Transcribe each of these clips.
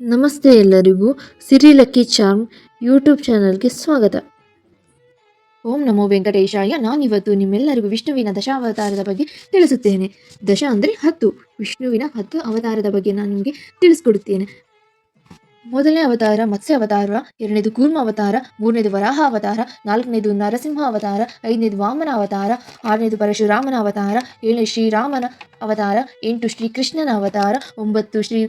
ನಮಸ್ತೆ ಎಲ್ಲರಿಗೂ ಸಿರಿ lucky charm YouTube ಚಾನಲ್ಗೆ ಸ್ವಾಗತ. ಓಂ ನಮೋ ವೆಂಕಟೇಶಾಯ. ನಾನಿವತ್ತು ನಿಮ್ಮೆಲ್ಲರಿಗೂ ವಿಷ್ಣುವಿನ ದಶಾವತಾರದ ಬಗ್ಗೆ ತಿಳಿಸುತ್ತೇನೆ. ದಶ ಅಂದರೆ ಹತ್ತು. ವಿಷ್ಣುವಿನ ಹತ್ತು ಅವತಾರದ ಬಗ್ಗೆ ನಾನು ನಿಮಗೆ ತಿಳಿಸ್ಕೊಡುತ್ತೇನೆ. ಮೊದಲನೇ ಅವತಾರ ಮತ್ಸ್ಯ ಅವತಾರ, ಎರಡನೇದು ಕೂರ್ಮ ಅವತಾರ, ಮೂರನೇದು ವರಾಹ ಅವತಾರ, ನಾಲ್ಕನೇದು ನರಸಿಂಹ ಅವತಾರ, ಐದನೇದು ವಾಮನ ಅವತಾರ, ಆರನೇದು ಪರಶುರಾಮನ ಅವತಾರ, ಏಳನೇ ಶ್ರೀರಾಮನ ಅವತಾರ, ಎಂಟು ಶ್ರೀಕೃಷ್ಣನ ಅವತಾರ, ಒಂಬತ್ತು ಶ್ರೀ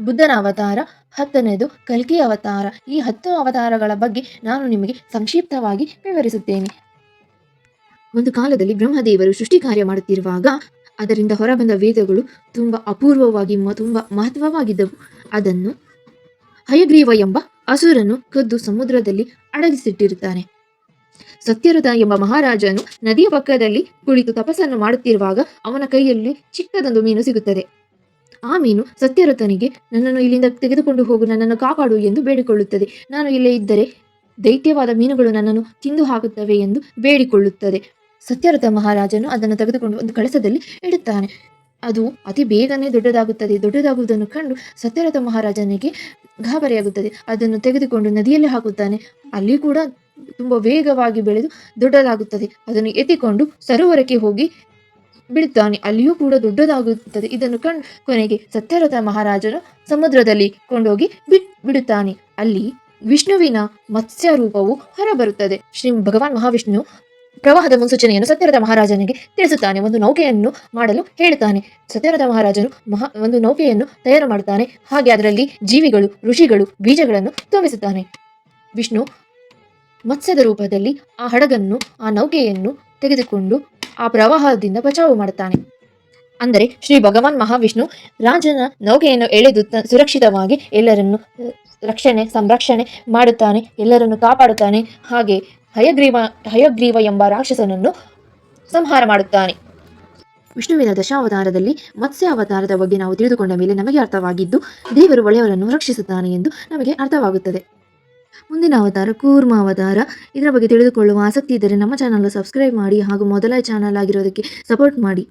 ಬುದ್ಧನ ಅವತಾರ ಹತ್ತನೇದು ಕಲ್ಕಿ ಅವತಾರ. ಈ ಹತ್ತು ಅವತಾರಗಳ ಬಗ್ಗೆ ನಾನು ನಿಮಗೆ ಸಂಕ್ಷಿಪ್ತವಾಗಿ ವಿವರಿಸುತ್ತೇನೆ. ಒಂದು ಕಾಲದಲ್ಲಿ ಬ್ರಹ್ಮದೇವರು ಸೃಷ್ಟಿ ಕಾರ್ಯ ಮಾಡುತ್ತಿರುವಾಗ ಅದರಿಂದ ಹೊರಬಂದ ವೇದಗಳು ತುಂಬ ಅಪೂರ್ವವಾಗಿ ತುಂಬ ಮಹತ್ವವಾಗಿದ್ದವು. ಅದನ್ನು ಹಯಗ್ರೀವ ಎಂಬ ಅಸುರನು ಕದ್ದು ಸಮುದ್ರದಲ್ಲಿ ಅಡಗಿಸಿಟ್ಟಿರುತ್ತಾನೆ. ಸತ್ಯರಥ ಎಂಬ ಮಹಾರಾಜನು ನದಿಯ ಪಕ್ಕದಲ್ಲಿ ಕುಳಿತು ತಪಸ್ಸನ್ನು ಮಾಡುತ್ತಿರುವಾಗ ಅವನ ಕೈಯಲ್ಲಿ ಚಿಕ್ಕದೊಂದು ಮೀನು ಸಿಗುತ್ತದೆ. ಆ ಮೀನು ಸತ್ಯರಥನಿಗೆ, ನನ್ನನ್ನು ಇಲ್ಲಿಂದ ತೆಗೆದುಕೊಂಡು ಹೋಗು, ನನ್ನನ್ನು ಕಾಪಾಡು ಎಂದು ಬೇಡಿಕೊಳ್ಳುತ್ತದೆ. ನಾನು ಇಲ್ಲೇ ಇದ್ದರೆ ದೈತ್ಯವಾದ ಮೀನುಗಳು ನನ್ನನ್ನು ತಿಂದು ಹಾಕುತ್ತವೆ ಎಂದು ಬೇಡಿಕೊಳ್ಳುತ್ತದೆ. ಸತ್ಯರಥ ಮಹಾರಾಜನು ಅದನ್ನು ತೆಗೆದುಕೊಂಡು ಒಂದು ಕಳಸದಲ್ಲಿ ಇಡುತ್ತಾನೆ. ಅದು ಅತಿ ಬೇಗನೆ ದೊಡ್ಡದಾಗುತ್ತದೆ. ದೊಡ್ಡದಾಗುವುದನ್ನು ಕಂಡು ಸತ್ಯರಥ ಮಹಾರಾಜನಿಗೆ ಗಾಬರಿಯಾಗುತ್ತದೆ. ಅದನ್ನು ತೆಗೆದುಕೊಂಡು ನದಿಯಲ್ಲಿ ಹಾಕುತ್ತಾನೆ. ಅಲ್ಲಿ ಕೂಡ ತುಂಬ ವೇಗವಾಗಿ ಬೆಳೆದು ದೊಡ್ಡದಾಗುತ್ತದೆ. ಅದನ್ನು ಎತ್ತಿಕೊಂಡು ಸರೋವರಕ್ಕೆ ಹೋಗಿ ಬಿಡುತ್ತಾನೆ ಅಲ್ಲಿಯೂ ಕೂಡ ದೊಡ್ಡದಾಗುತ್ತದೆ. ಇದನ್ನು ಕಂಡು ಕೊನೆಗೆ ಸತ್ಯರಥ ಮಹಾರಾಜನು ಸಮುದ್ರದಲ್ಲಿ ಕೊಂಡೋಗಿ ಬಿಡುತ್ತಾನೆ. ಅಲ್ಲಿ ವಿಷ್ಣುವಿನ ಮತ್ಸ್ಯ ರೂಪವು ಹೊರಬರುತ್ತದೆ. ಶ್ರೀ ಭಗವಾನ್ ಮಹಾವಿಷ್ಣು ಪ್ರವಾಹದ ಮುನ್ಸೂಚನೆಯನ್ನು ಸತ್ಯರಥ ಮಹಾರಾಜನಿಗೆ ತಿಳಿಸುತ್ತಾನೆ. ಒಂದು ನೌಕೆಯನ್ನು ಮಾಡಲು ಹೇಳುತ್ತಾನೆ. ಸತ್ಯರಥ ಮಹಾರಾಜನು ಮಹಾ, ಒಂದು ನೌಕೆಯನ್ನು ತಯಾರು ಮಾಡುತ್ತಾನೆ. ಹಾಗೆ ಅದರಲ್ಲಿ ಜೀವಿಗಳು, ಋಷಿಗಳು, ಬೀಜಗಳನ್ನು ತುಂಬಿಸುತ್ತಾನೆ ವಿಷ್ಣು ಮತ್ಸ್ಯದ ರೂಪದಲ್ಲಿ ಆ ಹಡಗನ್ನು, ಆ ನೌಕೆಯನ್ನು ತೆಗೆದುಕೊಂಡು ಆ ಪ್ರವಾಹದಿಂದ ಬಚಾವು ಮಾಡುತ್ತಾನೆ. ಅಂದರೆ ಶ್ರೀ ಭಗವಾನ್ ಮಹಾವಿಷ್ಣು ರಾಜನ ನೌಕೆಯನ್ನು ಎಳೆದು ಸುರಕ್ಷಿತವಾಗಿ ಎಲ್ಲರನ್ನು, ರಕ್ಷಣೆ, ಸಂರಕ್ಷಣೆ ಮಾಡುತ್ತಾನೆ, ಎಲ್ಲರನ್ನು ಕಾಪಾಡುತ್ತಾನೆ. ಹಾಗೆ ಹಯಗ್ರೀವ ಹಯಗ್ರೀವ ಎಂಬ ರಾಕ್ಷಸನನ್ನು ಸಂಹಾರ ಮಾಡುತ್ತಾನೆ. ವಿಷ್ಣುವಿನ ದಶಾವತಾರದಲ್ಲಿ ಮತ್ಸ್ಯ ಅವತಾರದ ಬಗ್ಗೆ ನಾವು ತಿಳಿದುಕೊಂಡ ಮೇಲೆ ನಮಗೆ ಅರ್ಥವಾಗಿದ್ದು, ದೇವರು ಒಳ್ಳೆಯವರನ್ನು ರಕ್ಷಿಸುತ್ತಾನೆ ಎಂದು ನಮಗೆ ಅರ್ಥವಾಗುತ್ತದೆ. ಮುಂದಿನ ಅವತಾರ ಕೂರ್ಮ ಅವತಾರ. ಇದರ ಬಗ್ಗೆ ತಿಳಿದುಕೊಳ್ಳುವ ಆಸಕ್ತಿ ಇದ್ದರೆ ನಮ್ಮ ಚಾನಲ್ ಸಬ್ಸ್ಕ್ರೈಬ್ ಮಾಡಿ ಹಾಗೂ ಮೊದಲ ಚಾನಲ್ ಆಗಿರೋದಕ್ಕೆ ಸಪೋರ್ಟ್ ಮಾಡಿ.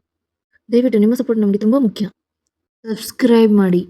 ದಯವಿಟ್ಟು ನಿಮ್ಮ ಸಪೋರ್ಟ್ ನಮಗೆ ತುಂಬ ಮುಖ್ಯ. ಸಬ್ಸ್ಕ್ರೈಬ್ ಮಾಡಿ.